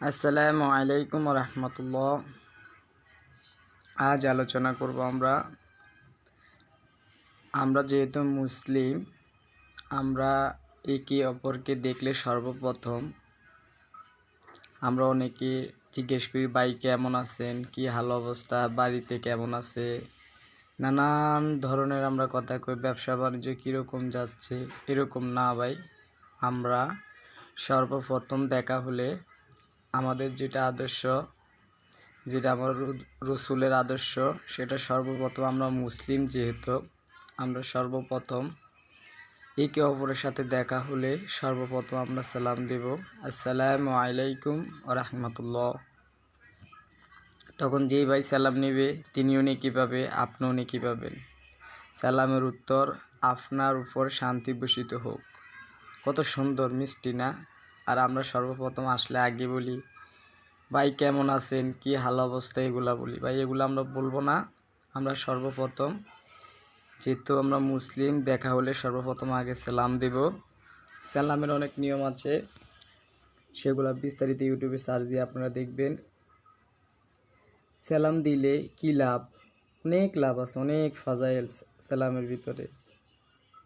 আসসালামু আলাইকুম রহমতুল্লাহ। আজ আলোচনা করব আমরা। আমরা যেহেতু মুসলিম, আমরা একে অপরকে দেখলে সর্বপ্রথম আমরা অনেকে জিজ্ঞেস করি, ভাই, কেমন আছেন? কি হাল অবস্থা? বাড়িতে কেমন আছে? নানান ধরনের আমরা কথা কই, ব্যবসা বাণিজ্য কীরকম যাচ্ছে? এরকম না, ভাই। আমরা সর্বপ্রথম দেখা হলে আমাদের যেটা আদর্শ, যেটা আমার রসুলের আদর্শ, সেটা সর্বপ্রথম আমরা মুসলিম যেহেতু, আমরা সর্বপ্রথম একে অপরের সাথে দেখা হলে সর্বপ্রথম আমরা সালাম দেব। আসসালামু আলাইকুম রহমতুল্লাহ। তখন যেই ভাই সালাম নেবে, তিনিও নেকি পাবে, আপনিও নেকি পাবেন। সালামের উত্তর, আপনার উপর শান্তি বসিত হোক। কত সুন্দর, মিষ্টি না? আর আমরা সর্বপ্রথম আসলে আগে বলি, ভাই, কেমন আছেন? কি হাল অবস্থা? এগুলা বলি। ভাই, এগুলো আমরা বলব না। আমরা সর্বপ্রথম, যেহেতু আমরা মুসলিম, দেখা হলে সর্বপ্রথম আগে সালাম দেব। সালামের অনেক নিয়ম আছে। সেগুলো বিস্তারিত ইউটিউবে সার্চ দিয়ে আপনারা দেখবেন। সালাম দিলে কি লাভ? অনেক লাভ আছে, অনেক ফাজাইল সালামের ভিতরে।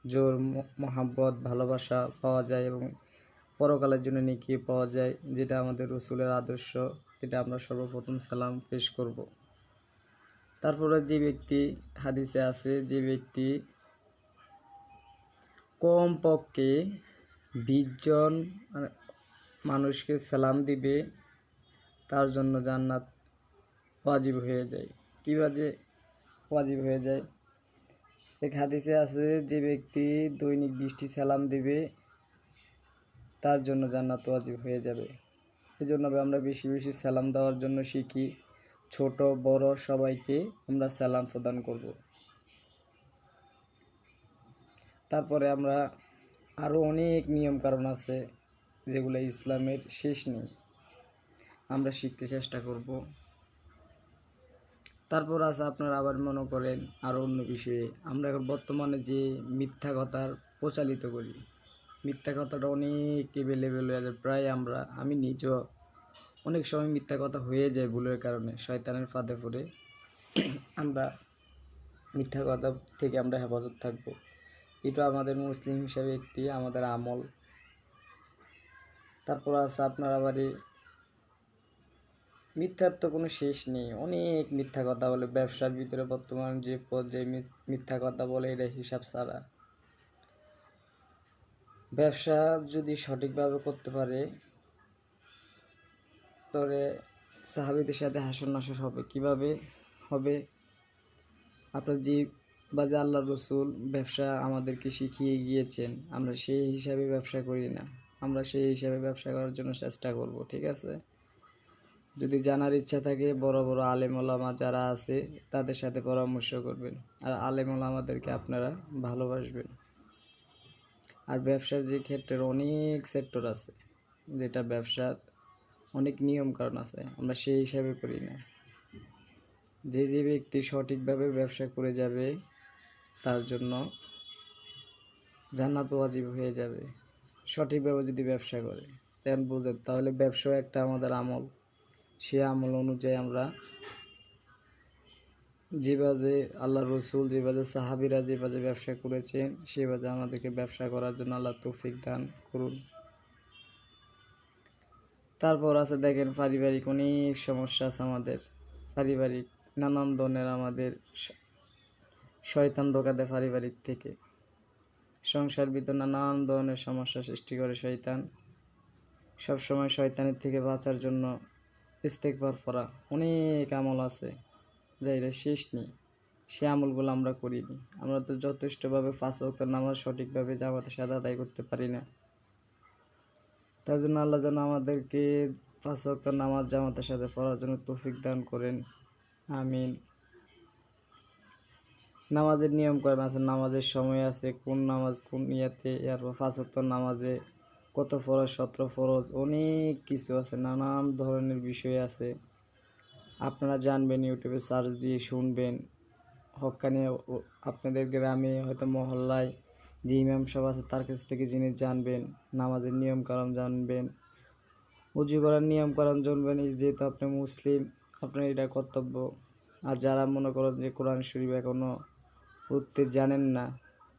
জোর মহাব্বত, ভালোবাসা পাওয়া যায় এবং পরকালের জন্য নেকি পাওয়া যায়, যেটা আমাদের রসুলের আদর্শ, এটা আমরা সর্বপ্রথম সালাম পেশ করব। তারপরে যে ব্যক্তি, হাদিসে আছে যে ব্যক্তি কম পক্ষে বিশজন মানুষকে সালাম দিবে, তার জন্য জান্নাত ওয়াজিব হয়ে যায়। কী বাজে ওয়াজিব হয়ে যায়? এক হাদিসে আছে যে ব্যক্তি দৈনিক বৃষ্টি সালাম দিবে তার জন্য জান্নাত ওয়াজিব হয়ে যাবে। এই জন্য আমরা বেশি বেশি সালাম দেওয়ার জন্য শিখি, ছোট, বড় সবাইকে আমরা সালাম প্রদান করব। তারপরে আমরা আরও অনেক নিয়ম কারণ আছে যেগুলো ইসলামের শেষ নেই। আমরা শিখতে চেষ্টা করব। তারপর আছে আপনারা আবার মনে করেন আরও অন্য বিষয়ে। আমরা এখন বর্তমানে যে মিথ্যা কথার প্রচালিত করি। মিথ্যা কথাটা অনেক এভেলেবেল হয়ে যায়। প্রায় আমরা, আমি নিজেও অনেক সময় মিথ্যা কথা হয়ে যায় ভুলের কারণে, শয়তানের ফাঁদে পড়ে। আমরা মিথ্যা কথা থেকে আমরা হেফাজত থাকব। এটা আমাদের মুসলিম হিসাবে একটি আমাদের আমল। তারপর আছে আপনার আবারই মিথ্যার তো কোনো শেষ নেই। অনেক মিথ্যা কথা বলে, ব্যবসার ভিতরে বর্তমান যে পর্যায়ে মিথ্যা কথা বলে, এটা হিসাব ছাড়া। ব্যবসা যদি সঠিকভাবে করতে পারে, তবে সাহাবিদের সাথে হাসর নাসর হবে। কীভাবে হবে? আপনার যে বা যে আল্লাহ রসুল ব্যবসা আমাদেরকে শিখিয়ে গিয়েছেন। আমরা সেই হিসাবে ব্যবসা করি না। আমরা সেই হিসাবে ব্যবসা করার জন্য চেষ্টা করব, ঠিক আছে? যদি জানার ইচ্ছা থাকে, বড় বড় আলেম ওলামা যারা আছে, তাদের সাথে পরামর্শ করবেন। আর আলেম ওলামাদেরকে আপনারা ভালোবাসবেন। আর ব্যবসার যে ক্ষেত্রের অনেক সেক্টর আছে, যেটা ব্যবসার অনেক নিয়ম আছে, আমরা সেই হিসাবে করি না। যে যে ব্যক্তি সঠিকভাবে ব্যবসা করে যাবে, তার জন্য জান্নাত ওয়াজিব হয়ে যাবে। সঠিকভাবে যদি ব্যবসা করে, তেমন বুঝেন, তাহলে ব্যবসা একটা আমাদের আমল। সে আমল অনুযায়ী আমরা যেভাবে আল্লাহ রসুল যেভাবে সাহাবিরা যেভাবে ব্যবসা করেছেন সেভাবে আমাদেরকে ব্যবসা করার জন্য আল্লাহ তৌফিক দান করুন। তারপর আছে দেখেন পারিবারিক অনেক সমস্যা আছে আমাদের। পারিবারিক নানান ধরনের আমাদের শয়তান দেয় পারিবারিক থেকে। সংসার ভিতর নানান ধরনের সমস্যা সৃষ্টি করে শয়তান। সবসময় শয়তানের থেকে বাঁচার জন্য ইস্তেকবার পড়া অনেক আমল আছে। যা এটা শেষ নেই। সে আমলগুলো আমরা করিনি। আমরা তো যথেষ্টভাবে পাঁচ বক্ত নামাজ সঠিকভাবে জামাতের সাথে আদায় করতে পারি না। তার জন্য আল্লাহ যেন আমাদেরকে পাঁচ বক্ত নামাজ জামাতের সাথে পড়ার জন্য তৌফিক দান করেন। আমিন। নামাজের নিয়ম করেন আছে? নামাজের সময় আছে, কোন নামাজ কোন ইয়াতে, এরপর পাঁচ বক্ত নামাজে কত ফরজ, সতেরো ফরজ, অনেক কিছু আছে, নানান ধরনের বিষয় আছে। আপনারা জানবেন, ইউটিউবে সার্চ দিয়ে শুনবেন। হকানি আপনাদের গ্রামে হয়তো মহল্লায় যে ইমাম সাহেব আছে, তার কাছ থেকে জেনে জানবেন, নামাজের নিয়ম কারণ জানবেন, উজু করার নিয়ম কারণ জানবেন যেহেতু আপনি মুসলিম, আপনার এটা কর্তব্য। আর যারা মনে করেন যে কোরআন শরীফ এখনও পড়তে জানেন না,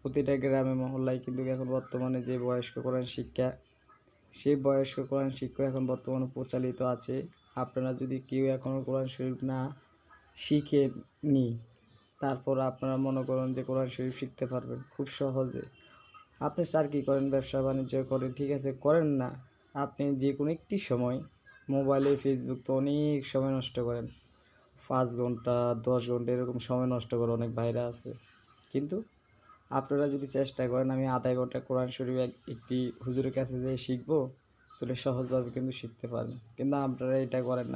প্রতিটা গ্রামে, মহল্লায় কিন্তু এখন বর্তমানে যে বয়স্ক কোরআন শিক্ষা সেই বয়স্ক কোরআন শিক্ষা এখন বর্তমানে প্রচালিত আছে। আপনারা যদি কেউ এখনও কোরআন শরীফ না শিখেনি তারপর আপনারা মনে করেন যে কোরআন শরীফ শিখতে পারবেন খুব সহজে। আপনি স্যার কী করেন? ব্যবসা বাণিজ্য করেন, ঠিক আছে? করেন না। আপনি যে কোনো একটি সময় মোবাইলে ফেসবুক তো অনেক সময় নষ্ট করেন। পাঁচ ঘণ্টা, দশ ঘণ্টা এরকম সময় নষ্ট করে অনেক ভাইরা আছে। কিন্তু আপনারা যদি চেষ্টা করেন, আমি আধা ঘণ্টা কোরআন শরীফ এক- একটি হুজুরের কাছে যেয়ে শিখব, তাহলে সহজভাবে কিন্তু শিখতে পারেন কিন্তু আপনারা এটা করেন না।